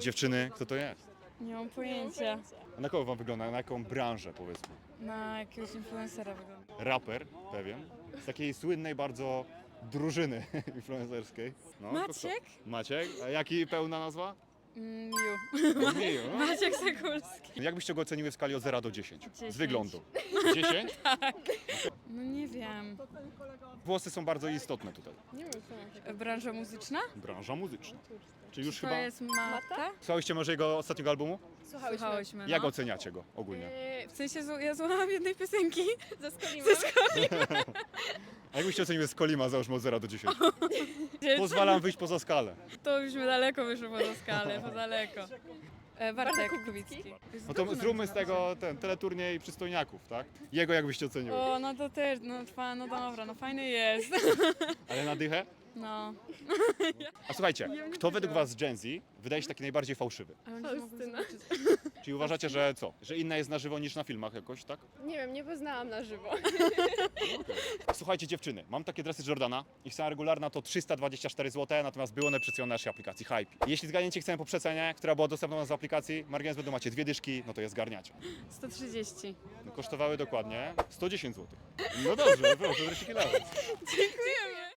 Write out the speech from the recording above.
Dziewczyny, kto to jest? Nie mam pojęcia. A na kogo wam wygląda? Na jaką branżę powiedzmy? Na jakiegoś influencera wygląda. Raper, pewien, z takiej słynnej bardzo drużyny influencerskiej. No, to kto? Maciek? Maciek? A jaki pełna nazwa? Miu. Miu. Maciek Sekulski. Jak byście go oceniły w skali od 0 do 10? Z 10. wyglądu. 10? No nie wiem. Włosy są bardzo istotne tutaj. Nie wiem. Branża muzyczna? Branża muzyczna. Czy już To chyba... jest Mata? Słuchałyście może jego ostatniego albumu? Słuchałyśmy. Jak no. oceniacie go ogólnie? Yy, W sensie ja słuchałam jednej piosenki. Zaskolimy. A jak byście oceniły Skolima, załóżmy od 0 do 10? Pozwalam wyjść poza skalę. To byśmy daleko wyszło poza skalę, po daleko. E, Bartek Kubicki. No to zróbmy z tego ten teleturniej przystojniaków, tak? Jego jak byście oceniły? O, no to też, no, fa- no dobra, no fajny jest. Ale na dychę? No. A słuchajcie, kto według was z Gen Z wydaje się taki najbardziej fałszywy? Faustyna. Czyli uważacie, że co? Że inna jest na żywo niż na filmach jakoś, tak? Nie wiem, nie poznałam na żywo. Słuchajcie dziewczyny, mam takie dresy Jordana. Ich cena regularna to 324 zł, natomiast były one przecenione na naszej aplikacji Hype. Jeśli zgadniecie cenę po przecenie, która była dostępna u nas w aplikacji, margines będą macie dwie dyszki, no to je zgarniacie. 130. No, kosztowały dokładnie 110 zł. No dobrze, proszę, dresiki lewe. Dziękujemy.